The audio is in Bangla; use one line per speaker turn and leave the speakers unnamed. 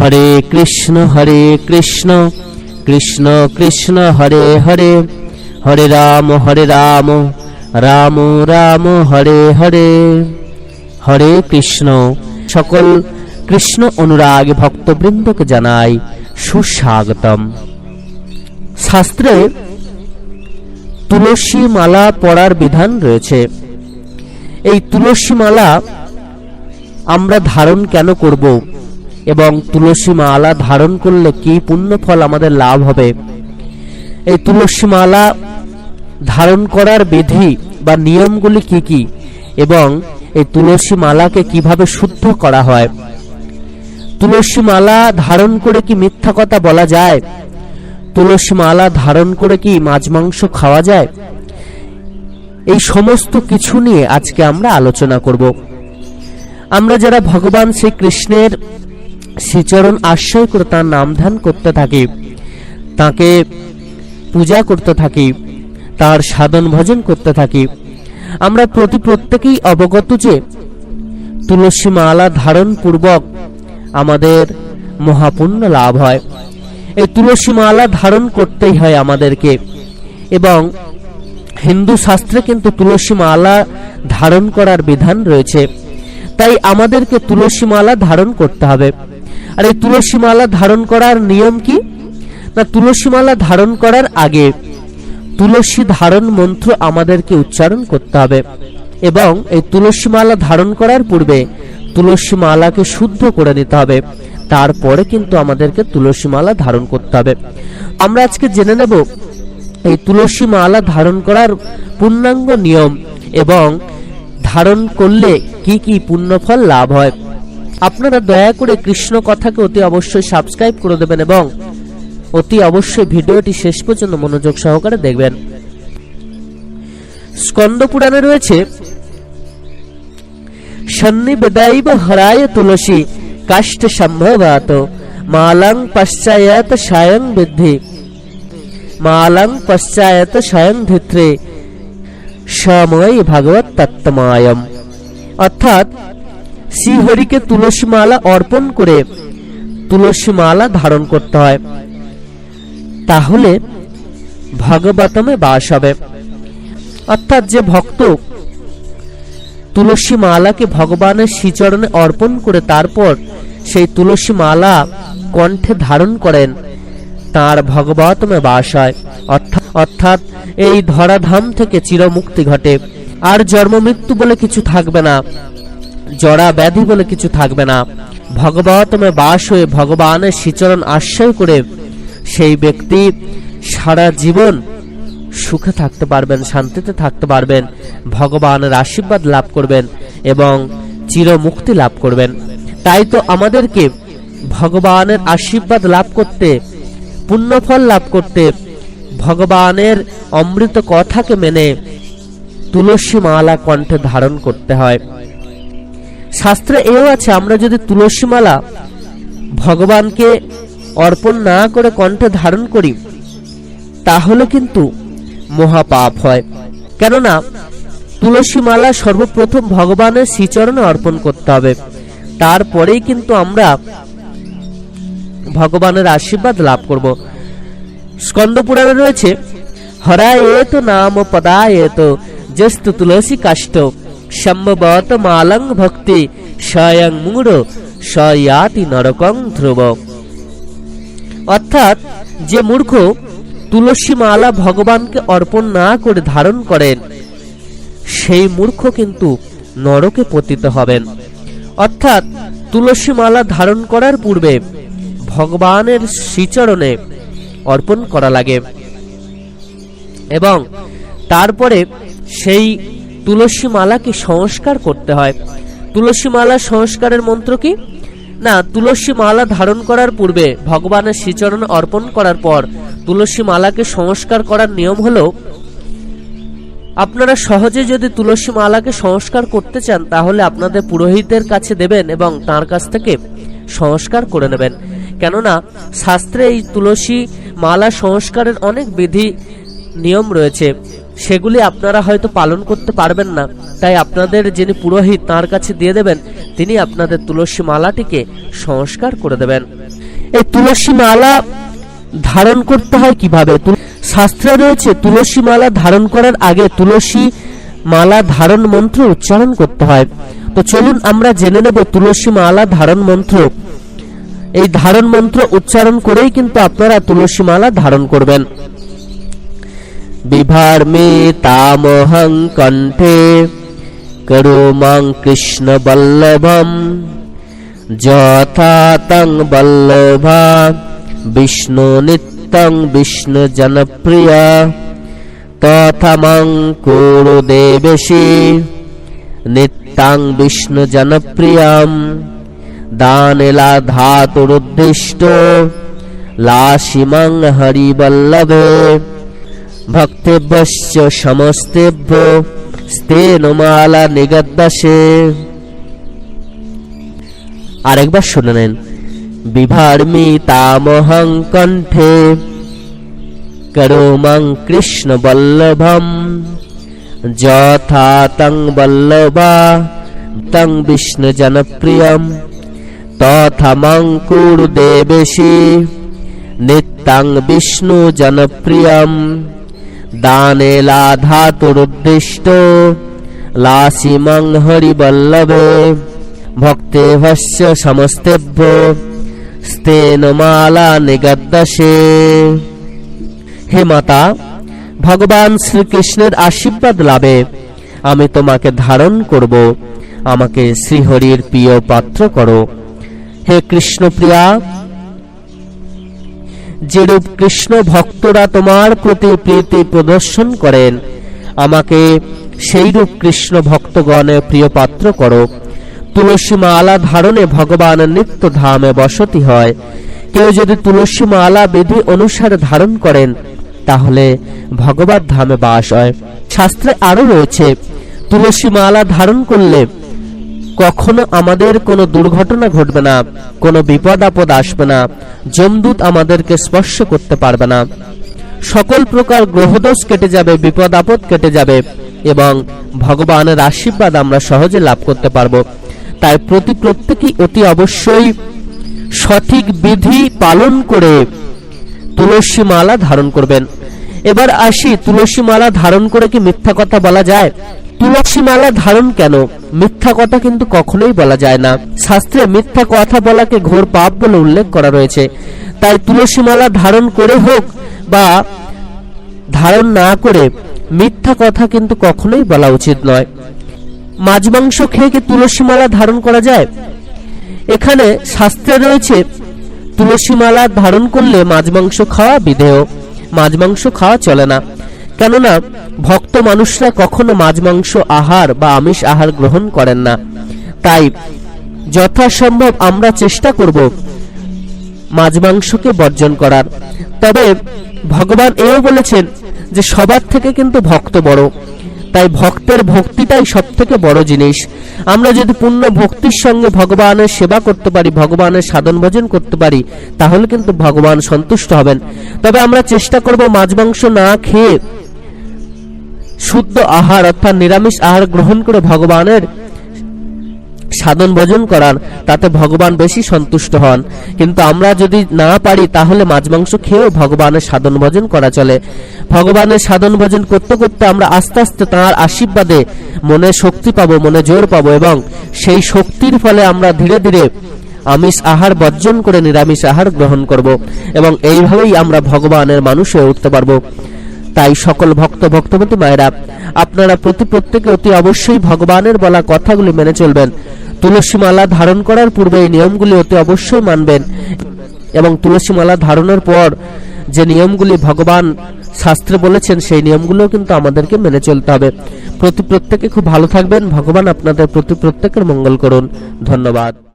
হরে কৃষ্ণ হরে কৃষ্ণ কৃষ্ণ কৃষ্ণ হরে হরে হরে রাম হরে রাম রাম রাম হরে হরে হরে কৃষ্ণ সকল কৃষ্ণ অনুরাগ ভক্তবৃন্দকে জানাই সুস্বাগতম শাস্ত্রে তুলসী মালা পড়ার বিধান রয়েছে এই তুলসী মালা আমরা ধারণ কেন করবো এবং তুলসী মালা ধারণ করলে কি পুণ্য ফল আমাদের লাভ হবে এই তুলসী মালা ধারণ করার বিধি বা নিয়মগুলি কি কি এবং এই তুলসী মালাকে কিভাবে শুদ্ধ করা হয় তুলসী মালা ধারণ করে কি মিথ্যা কথা বলা যায় তুলসী মালা ধারণ করে কি মাছ মাংস খাওয়া যায় এই সমস্ত কিছু নিয়ে আজকে আমরা আলোচনা করব আমরা যারা ভগবান শ্রীকৃষ্ণের শ্রীচরণ আশ্রয় করে তার নাম ধান করতে থাকি তাকে পূজা করতে থাকি তার সাধন ভজন করতে থাকি আমরা প্রতি প্রত্যেকেই অবগত যে তুলসী মালা ধারণ পূর্বক আমাদের মহাপুণ্য লাভ হয় এই তুলসী মালা ধারণ করতেই হয় আমাদেরকে এবং হিন্দু শাস্ত্রে কিন্তু তুলসী মালা ধারণ করার বিধান রয়েছে তাই আমাদেরকে তুলসী মালা ধারণ করতে হবে আর এই তুলসী মালা ধারণ করার নিয়ম কি না তুলসী মালা ধারণ করার আগে তুলসী ধারণ মন্ত্র আমাদেরকে উচ্চারণ করতে হবে এবং এই তুলসী মালা ধারণ করার পূর্বে তুলসী মালাকে শুদ্ধ করে নিতে হবে তারপরে কিন্তু আমাদেরকে তুলসী মালা ধারণ করতে হবে আমরা আজকে জেনে নেব এই তুলসী মালা ধারণ করার পূর্ণাঙ্গ নিয়ম এবং ধারণ করলে কি কি পুণ্যফল লাভ হয় আপনারা দয়া করে কৃষ্ণ কথাকে অতি অবশ্যই সাবস্ক্রাইব করে দেবেন এবং অতি অবশ্যই ভিডিওটি শেষ পর্যন্ত মনোযোগ সহকারে দেখবেন স্কন্দ পুরাণে রয়েছে সন্নিবেদাইব হরায় তুলসী কাষ্ট সম্ভবাত মালাং পশ্চায়ত স্বয়ং বৃদ্ধি মালাং পশ্চায়ত স্বয়ং ধিত্রে সময় ভাগবত তত্ত্বমায়ম অর্থাৎ শ্রীহরিকে মালা অর্পণ করে তুলসী মালা ধারণ করতে হয় তাহলে ভগবতমে বাস হবে অর্থাৎ যে ভক্ত তুলসী মালাকে ভগবানের শ্রীচরণে অর্পণ করে তারপর সেই তুলসী মালা কণ্ঠে ধারণ করেন তার ভগবতমে বাস হয় অর্থাৎ অর্থাৎ এই ধরাধাম থেকে চিরমুক্তি ঘটে আর জন্ম মৃত্যু বলে কিছু থাকবে না জরা ব্যাধি বলে কিছু থাকবে না ভগবতমে বাস হয়ে ভগবানের সিচরণ আশ্রয় করে সেই ব্যক্তি সারা জীবন সুখে থাকতে পারবেন শান্তিতে থাকতে পারবেন ভগবানের আশীর্বাদ লাভ করবেন এবং চিরমুক্তি লাভ করবেন তাই তো আমাদেরকে ভগবানের আশীর্বাদ লাভ করতে পুণ্যফল লাভ করতে ভগবানের অমৃত কথাকে মেনে তুলসী মালা কণ্ঠে ধারণ করতে হয় শাস্ত্রে এও আছে আমরা যদি তুলসীমালা ভগবানকে অর্পণ না করে কণ্ঠে ধারণ করি তাহলে কিন্তু মহাপাপ হয় কেননা তুলসীমালা সর্বপ্রথম ভগবানের শ্রীচরণে অর্পণ করতে হবে তারপরেই কিন্তু আমরা ভগবানের আশীর্বাদ লাভ করব স্কন্দ রয়েছে হরায় তো নাম পদায় তো জ্যেষ্ঠ তুলসী কাষ্ট সম্ভবত মালং ভক্তি স্বয়ং মূঢ় স্বয়াতি নরকং ধ্রুব অর্থাৎ যে মূর্খ তুলসী মালা ভগবানকে অর্পণ না করে ধারণ করেন সেই মূর্খ কিন্তু নরকে পতিত হবেন অর্থাৎ তুলসী মালা ধারণ করার পূর্বে ভগবানের শ্রীচরণে অর্পণ করা লাগে এবং তারপরে সেই তুলসী মালাকে সংস্কার করতে হয় তুলসী মালা সংস্কারের মন্ত্র কি না তুলসী মালা ধারণ করার পূর্বে ভগবানের শ্রীচরণ অর্পণ করার পর তুলসী মালাকে সংস্কার করার নিয়ম হলো আপনারা সহজে যদি তুলসী মালাকে সংস্কার করতে চান তাহলে আপনাদের পুরোহিতের কাছে দেবেন এবং তার কাছ থেকে সংস্কার করে নেবেন কেননা শাস্ত্রে এই তুলসী মালা সংস্কারের অনেক বিধি নিয়ম রয়েছে সেগুলি আপনারা হয়তো পালন করতে পারবেন না তাই আপনাদের যিনি পুরোহিত তাঁর কাছে দিয়ে দেবেন তিনি আপনাদের তুলসী মালাটিকে সংস্কার করে দেবেন এই তুলসী মালা ধারণ করতে হয় কিভাবে শাস্ত্রে রয়েছে তুলসী মালা ধারণ করার আগে তুলসী মালা ধারণ মন্ত্র উচ্চারণ করতে হয় তো চলুন আমরা জেনে নেব তুলসী মালা ধারণ মন্ত্র এই ধারণ মন্ত্র উচ্চারণ করেই কিন্তু আপনারা তুলসী মালা ধারণ করবেন বিভার্মে তামহং কণ্ঠে করোমাং কৃষ্ণবল্লভম যথা তং বল্লভা বিষ্ণু নিত্যং বিষ্ণু জনপ্রিয়া তথমং কুরু দেবেশি নিত্যাং বিষ্ণু জনপ্রিয়াম দানিলা ধাতুরুদ্দিষ্ট লাশিমং হরিবল্লভে ভক্তেভ্যশ্চ সমস্তেভ্য স্তেনমালা নিগদ্দাসে আরেকবার শুনে নেন বিভার্মি তামহং কণ্ঠে করোমং কৃষ্ণ বল্লভম যথা তং বল্লভা তং বিষ্ণু জনপ্রিয়ম তথমং কুরু দেবেশী নিত্যং বিষ্ণু জনপ্রিয়ম দানে লাধা তুরুদ্দিষ্ট লাসিমং হরিবল্লভে ভক্তে ভস্য সমস্তেভ্য স্তেন মালা নিগদ্দশে হে মাতা ভগবান শ্রীকৃষ্ণের আশীর্বাদ লাভে আমি তোমাকে ধারণ করব আমাকে শ্রীহরির প্রিয় পাত্র করো হে কৃষ্ণপ্রিয়া যেরূপ কৃষ্ণ ভক্তরা তোমার প্রতি প্রীতি প্রদর্শন করেন আমাকে সেইরূপ কৃষ্ণ ভক্তগণে প্রিয় পাত্র করো তুলসী মালা ধারণে ভগবান নিত্য ধামে বসতি হয় কেউ যদি তুলসী মালা বিধি অনুসারে ধারণ করেন তাহলে ভগবান ধামে বাস হয় শাস্ত্রে আরও রয়েছে তুলসী মালা ধারণ করলে কখনো আমাদের কোনো দুর্ঘটনা ঘটবে না কোনো বিপদ আপদ আসবে না যমদূত আমাদেরকে স্পর্শ করতে পারবে না সকল প্রকার গ্রহদোষ কেটে যাবে বিপদ আপদ কেটে যাবে এবং ভগবানের আশীর্বাদ আমরা সহজে লাভ করতে পারব তাই প্রতি প্রত্যেকেই অতি অবশ্যই সঠিক বিধি পালন করে তুলসী মালা ধারণ করবেন এবার আসি তুলসী মালা ধারণ করে কি মিথ্যা কথা বলা যায় তুলসী মালা ধারণ কেন মিথ্যা কথা কিন্তু কখনোই বলা যায় না শাস্ত্রে মিথ্যা কথা বলাকে ঘোর পাপ বলে উল্লেখ করা রয়েছে তাই তুলসী মালা ধারণ করে হোক বা ধারণ না করে মিথ্যা কথা কিন্তু কখনোই বলা উচিত নয় মাছ মাংস খেয়ে কি তুলসী মালা ধারণ করা যায় এখানে শাস্ত্রে রয়েছে তুলসী মালা ধারণ করলে মাছ মাংস খাওয়া বিধেয় মাছ মাংস খাওয়া চলে না কেননা ভক্ত মানুষরা কখনো মাছ মাংস আহার বা আমিষ আহার গ্রহণ করেন না তাই যথাসম্ভব আমরা চেষ্টা করব মাছ মাংসকে বর্জন করার তবে ভগবান এও বলেছেন যে সবার থেকে কিন্তু ভক্ত বড় তাই ভক্তের ভক্তিটাই সব থেকে বড় জিনিস আমরা যদি পূর্ণ ভক্তির সঙ্গে ভগবানের সেবা করতে পারি ভগবানের সাধন ভজন করতে পারি তাহলে কিন্তু ভগবান সন্তুষ্ট হবেন তবে আমরা চেষ্টা করব মাছ মাংস না খেয়ে শুদ্ধ আহার অর্থাৎ নিরামিষ আহার গ্রহণ করে ভগবানের সাধন ভোজন করান তাতে ভগবান বেশি সন্তুষ্ট হন কিন্তু আমরা যদি না পারি তাহলে মাছ মাংস খেয়েও ভগবানের সাধন ভোজন করা চলে ভগবানের সাধন ভোজন করতে করতে আমরা আস্তে আস্তে তাঁর আশীর্বাদে মনে শক্তি পাবো মনে জোর পাবো এবং সেই শক্তির ফলে আমরা ধীরে ধীরে আমিষ আহার বর্জন করে নিরামিষ আহার গ্রহণ করব এবং এইভাবেই আমরা ভগবানের মানুষ হয়ে উঠতে পারবো তাই সকল ভক্ত ভক্তবতী মায়েরা আপনারা প্রতি প্রত্যেকে অতি অবশ্যই ভগবানের বলা কথাগুলি মেনে চলবেন তুলসী মালা ধারণ করার পূর্বে এই নিয়মগুলি অতি অবশ্যই মানবেন এবং তুলসী মালা ধারণের পর যে নিয়মগুলি ভগবান শাস্ত্রে বলেছেন সেই নিয়মগুলো কিন্তু আমাদেরকে মেনে চলতে হবে প্রতি প্রত্যেকে খুব ভালো থাকবেন ভগবান আপনাদের প্রতি প্রত্যেকের মঙ্গল করুন ধন্যবাদ